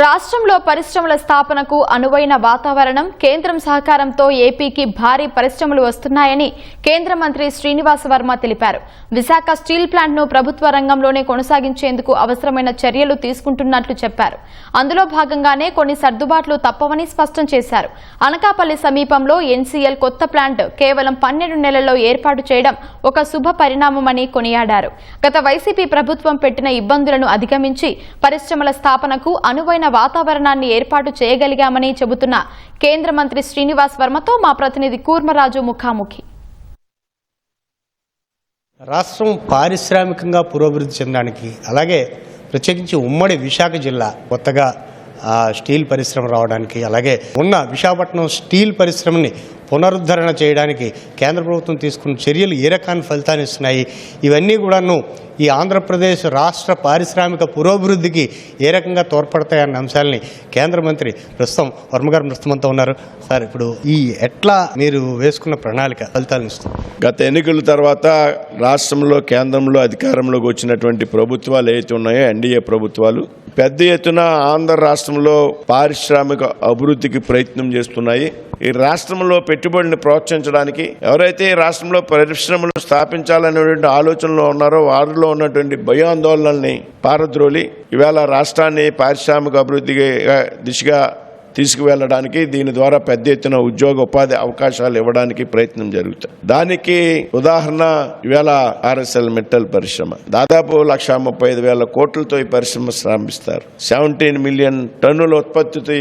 రాష్ట్రంలో పరిశ్రమల స్థాపనకు అనువైన వాతావరణం కేంద్రం సహకారంతో ఏపీకి భారీ పరిశ్రమలు వస్తున్నాయని కేంద్ర మంత్రి శ్రీనివాస వర్మ తెలిపారు. విశాఖ స్టీల్ ప్లాంట్ను ప్రభుత్వ రంగంలోనే కొనసాగించేందుకు అవసరమైన చర్యలు తీసుకుంటున్నట్లు చెప్పారు. అందులో భాగంగానే కొన్ని సర్దుబాట్లు తప్పవని స్పష్టం చేశారు. అనకాపల్లి సమీపంలో ఎన్సీఎల్ కొత్త ప్లాంట్ కేవలం పన్నెండు నెలల్లో ఏర్పాటు చేయడం ఒక శుభ పరిణామమని కొనియాడారు. గత వైసీపీ ప్రభుత్వం పెట్టిన ఇబ్బందులను అధిగమించి పరిశ్రమల స్థాపనకు అనువైన వాతావరణాన్ని ఏర్పాటు చేయగలిగామని చెబుతున్న కేంద్ర మంత్రి శ్రీనివాస్ వర్మతో మా ప్రతినిధి కూర్మరాజు ముఖాముఖి. రాష్ట్రం పారిశ్రామికంగా పురోభివృద్ధి చెందడానికి అలాగే ప్రత్యేకించి ఉమ్మడి విశాఖ జిల్లా కొత్తగా ఆ, స్టీల్ పరిశ్రమ రావడానికి అలాగే ఉన్న విశాఖపట్నం స్టీల్ పరిశ్రమని పునరుద్ధరణ చేయడానికి కేంద్ర ప్రభుత్వం తీసుకున్న చర్యలు ఏ రకాన్ని ఫలితాన్ని ఇస్తున్నాయి? ఇవన్నీ కూడాను ఈ ఆంధ్రప్రదేశ్ రాష్ట్ర పారిశ్రామిక పురోభివృద్ధికి ఏ రకంగా తోడ్పడతాయన్న అంశాలని కేంద్ర మంత్రి ప్రస్తుతం వర్మగారు ప్రస్తుతంతో ఉన్నారు. సార్ ఇప్పుడు ఈ ఎట్లా మీరు వేసుకున్న ప్రణాళిక ఫలితాలను ఇస్తుంది? గత ఎన్నికల తర్వాత రాష్ట్రంలో కేంద్రంలో అధికారంలోకి వచ్చినటువంటి ప్రభుత్వాలు ఏవైతే ఉన్నాయో ఎన్డీఏ ప్రభుత్వాలు పెద్ద ఎత్తున ఆంధ్ర రాష్ట్రంలో పారిశ్రామిక అభివృద్ధికి ప్రయత్నం చేస్తున్నాయి. ఈ రాష్ట్రంలో పెట్టుబడిని ప్రోత్సహించడానికి ఎవరైతే ఈ రాష్ట్రంలో పరిశ్రమలు స్థాపించాలనేటువంటి ఆలోచనలో ఉన్నారో వారిలో ఉన్నటువంటి భయాందోళనల్ని పారద్రోలి ఇవాళ రాష్ట్రాన్ని పారిశ్రామిక అభివృద్ధికి దిశగా తీసుకువెళ్ళడానికి దీని ద్వారా పెద్ద ఎత్తున ఉద్యోగ ఉపాధి అవకాశాలు ఇవ్వడానికి ప్రయత్నం జరుగుతుంది దానికి ఉదాహరణ ఇవాళ ఆర్ఎస్ఎల్ మెటల్ పరిశ్రమ. దాదాపు లక్ష ముప్పై ఐదు వేల కోట్లతో ఈ పరిశ్రమ శ్రామిస్తారు సెవెంటీన్ మిలియన్ టన్నుల ఉత్పత్తితో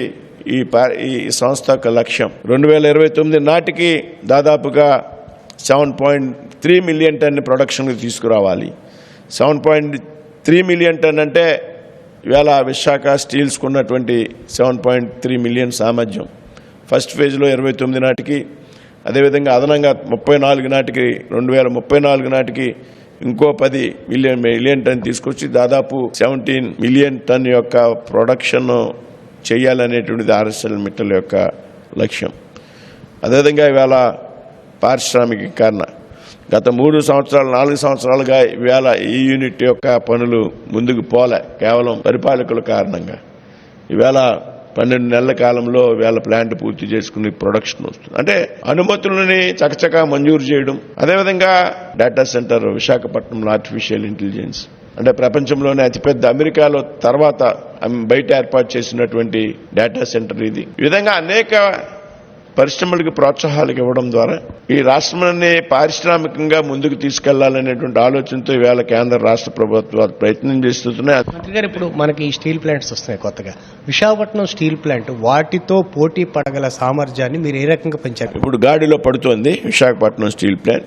ఈ ఈ సంస్థ యొక్క లక్ష్యం. రెండు వేల ఇరవై తొమ్మిది నాటికి దాదాపుగా seven point three million ton ప్రొడక్షన్కి తీసుకురావాలి. Seven point three million ton అంటే ఇవాళ విశాఖ స్టీల్స్కు ఉన్నటువంటి సెవెన్ పాయింట్ త్రీ మిలియన్ సామర్థ్యం. ఫస్ట్ ఫేజ్లో ఇరవై తొమ్మిది నాటికి అదేవిధంగా అదనంగా ముప్పై నాలుగు నాటికి రెండు వేల ముప్పై నాలుగు నాటికి ఇంకో పది మిలియన్ మిలియన్ టన్ తీసుకొచ్చి దాదాపు సెవెంటీన్ మిలియన్ టన్ యొక్క ప్రొడక్షన్ చేయాలనేటువంటిది ఆర్ఎస్ఎల్ మిట్టల యొక్క లక్ష్యం. అదేవిధంగా ఇవాళ పారిశ్రామికీకరణ గత మూడు సంవత్సరాలు నాలుగు సంవత్సరాలుగా ఇవాళ ఈ యూనిట్ యొక్క పనులు ముందుకు పోలే కేవలం పరిపాలకుల కారణంగా. ఇవాళ పన్నెండు నెలల కాలంలో వేళ ప్లాంట్ పూర్తి చేసుకుని ప్రొడక్షన్ వస్తుంది. అంటే అనుమతులని చకచకా మంజూరు చేయడం అదేవిధంగా డేటా సెంటర్ విశాఖపట్నంలో ఆర్టిఫిషియల్ ఇంటెలిజెన్స్ అంటే ప్రపంచంలోనే అతిపెద్ద అమెరికాలో తర్వాత బయట ఏర్పాటు చేసినటువంటి డేటా సెంటర్ ఇది. ఈ విధంగా అనేక పరిశ్రమలకు ప్రోత్సాహాలకు ఇవ్వడం ద్వారా ఈ రాష్ట్రాన్ని పారిశ్రామికంగా ముందుకు తీసుకెళ్ళాలనేటువంటి ఆలోచనతో ఈవేళ కేంద్ర రాష్ట్ర ప్రభుత్వాలు ప్రయత్నం చేస్తున్నాయి ఇప్పుడు మనకి ఈ స్టీల్ ప్లాంట్స్ వస్తున్నాయి కొత్తగా. విశాఖపట్నం స్టీల్ ప్లాంట్ వాటితో పోటీ పడగల సామర్థ్యాన్ని మీరు ఏ రకంగా పెంచారు? ఇప్పుడు గాడిలో పడుతోంది విశాఖపట్నం స్టీల్ ప్లాంట్.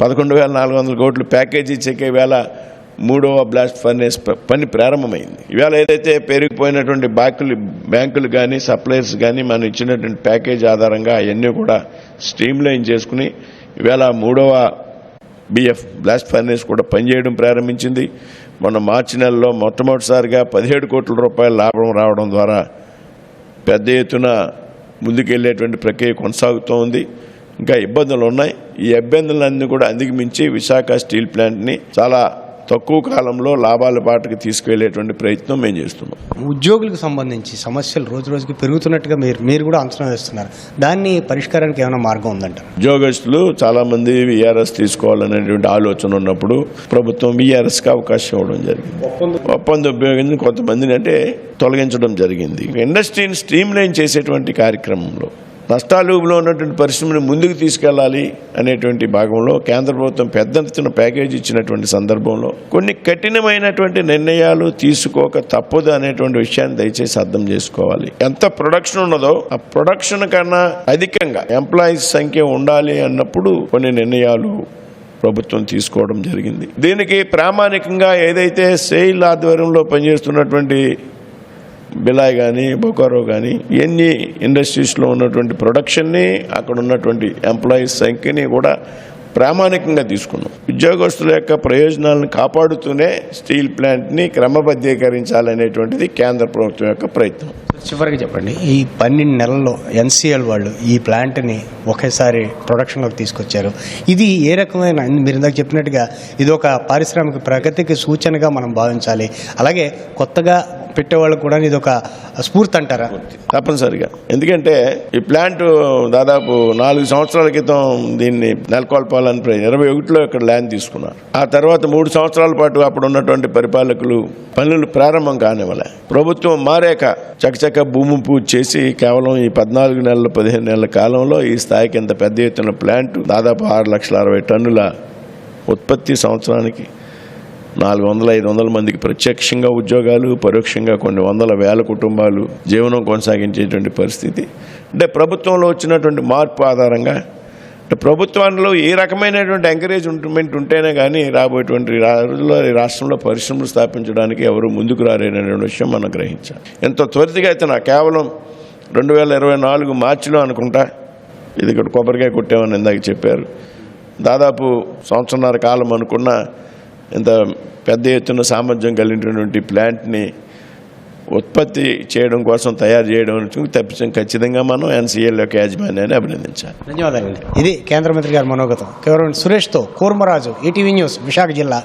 పదకొండు వేల నాలుగు వందల కోట్లు ప్యాకేజీ చెక్ వేళ మూడవ బ్లాస్ట్ ఫర్నేస్ పని ప్రారంభమైంది. ఇవాళ ఏదైతే పెరిగిపోయినటువంటి బ్యాంకులు బ్యాంకులు కానీ సప్లయర్స్ కానీ మనం ఇచ్చినటువంటి ప్యాకేజ్ ఆధారంగా అవన్నీ కూడా స్ట్రీమ్ లైన్ చేసుకుని ఇవాళ మూడవ బిఎఫ్ బ్లాస్ట్ ఫర్నేస్ కూడా పనిచేయడం ప్రారంభించింది. మొన్న మార్చి నెలలో మొట్టమొదటిసారిగా పదిహేడు కోట్ల రూపాయల లాభం రావడం ద్వారా పెద్ద ఎత్తున ముందుకెళ్ళేటువంటి ప్రక్రియ కొనసాగుతూ ఉంది. ఇంకా ఇబ్బందులు ఉన్నాయి. ఈ ఇబ్బందులన్నీ కూడా అధిగమించి విశాఖ స్టీల్ ప్లాంట్ని చాలా తక్కువ కాలంలో లాభాల బాటకి తీసుకువెళ్ళేటువంటి ప్రయత్నం మేము చేస్తున్నాం. ఉద్యోగులకు సంబంధించి సమస్యలు రోజు రోజుకి పెరుగుతున్నట్టుగా మీరు మీరు కూడా అంచనా వేస్తున్నారు. దాన్ని పరిష్కారానికి ఏమైనా మార్గం ఉందంటారు ఉద్యోగస్తులు చాలా మంది విఆర్ఎస్ తీసుకోవాలనేటువంటి ఆలోచన ఉన్నప్పుడు ప్రభుత్వం విఆర్ఎస్కి అవకాశం ఇవ్వడం జరిగింది. ఒప్పందం ఉపయోగించి కొంతమందిని అంటే తొలగించడం జరిగింది. ఇండస్ట్రీని స్ట్రీమ్ లైన్ చేసేటువంటి కార్యక్రమంలో నష్టాలూపులో ఉన్నటువంటి పరిశ్రమని ముందుకు తీసుకెళ్ళాలి అనేటువంటి భాగంలో కేంద్ర ప్రభుత్వం పెద్ద ఎత్తున ప్యాకేజ్ ఇచ్చినటువంటి సందర్భంలో కొన్ని కఠినమైనటువంటి నిర్ణయాలు తీసుకోక తప్పదు అనేటువంటి విషయాన్ని దయచేసి అర్థం చేసుకోవాలి. ఎంత ప్రొడక్షన్ ఉన్నదో ఆ ప్రొడక్షన్ కన్నా అధికంగా ఎంప్లాయీస్ సంఖ్య ఉండాలి అన్నప్పుడు కొన్ని నిర్ణయాలు ప్రభుత్వం తీసుకోవడం జరిగింది. దీనికి ప్రామాణికంగా ఏదైతే సెయిల్ ఆధ్వర్యంలో పనిచేస్తున్నటువంటి బిలాయ్ కానీ బొకారో కానీ ఎన్ని ఇండస్ట్రీస్లో ఉన్నటువంటి ప్రొడక్షన్ని అక్కడ ఉన్నటువంటి ఎంప్లాయీస్ సంఖ్యని కూడా ప్రామాణికంగా తీసుకున్నాం. ఉద్యోగస్తుల యొక్క ప్రయోజనాలను కాపాడుతూనే స్టీల్ ప్లాంట్ని క్రమబద్ధీకరించాలనేటువంటిది కేంద్ర ప్రభుత్వం యొక్క ప్రయత్నం. చివరికి చెప్పండి. ఈ పన్నెండు నెలల్లో ఎన్సీఎల్ వాళ్ళు ఈ ప్లాంట్ని ఒకేసారి ప్రొడక్షన్లోకి తీసుకొచ్చారు. ఇది ఏ రకమైన మీరు ఇందాక చెప్పినట్టుగా ఇది ఒక పారిశ్రామిక ప్రగతికి సూచనగా మనం భావించాలి. అలాగే కొత్తగా పెట్టేవాళ్ళకు కూడా ఇది ఒక స్ఫూర్తి అంటారా? తప్పనిసరిగా. ఎందుకంటే ఈ ప్లాంట్ దాదాపు నాలుగు సంవత్సరాల క్రితం దీన్ని నెలకొల్పాలని ఇరవై ఒకటిలో ఇక్కడ ల్యాండ్ తీసుకున్నారు. ఆ తర్వాత మూడు సంవత్సరాల పాటు అప్పుడు ఉన్నటువంటి పరిపాలకులు పనులు ప్రారంభం కానివ్వలే. ప్రభుత్వం మారాక చకచక భూమి పూజ చేసి కేవలం ఈ పద్నాలుగు నెలల పదిహేను నెలల కాలంలో ఈ స్థాయికి ఇంత పెద్ద ఎత్తున ప్లాంట్ దాదాపు ఆరు లక్షల అరవై టన్నుల ఉత్పత్తి సంవత్సరానికి నాలుగు వందల ఐదు వందల మందికి ప్రత్యక్షంగా ఉద్యోగాలు పరోక్షంగా కొన్ని వందల వేల కుటుంబాలు జీవనం కొనసాగించేటువంటి పరిస్థితి. అంటే ప్రభుత్వంలో వచ్చినటువంటి మార్పు ఆధారంగా ప్రభుత్వంలో ఏ రకమైనటువంటి ఎంకరేజ్మెంట్ ఉంటేనే కానీ రాబోయేటువంటి రోజుల్లో రాష్ట్రంలో పరిశ్రమలు స్థాపించడానికి ఎవరు ముందుకు రారేనటువంటి విషయం మనం గ్రహించాం ఎంత త్వరితగతిన కేవలం రెండు వేల ఇరవై నాలుగు మార్చిలో అనుకుంటా ఇది ఇక్కడ కొబ్బరికాయ కొట్టామని ఇందాక చెప్పారు. దాదాపు సంవత్సరన్నర కాలం అనుకున్న ఇంత పెద్ద ఎత్తున సామర్థ్యం కలిగినటువంటి ప్లాంట్ని ఉత్పత్తి చేయడం కోసం తయారు చేయడం తప్పించడం ఖచ్చితంగా మనం ఎన్సీఎల్ యొక్క యాజమాన్యాన్ని అభినందించాలి. ధన్యవాదాలు ఇది కేంద్ర మంత్రి గారి మనోగతం. కేవలం సురేష్తో కూర్మరాజు ఈటీవీ న్యూస్ విశాఖ జిల్లా.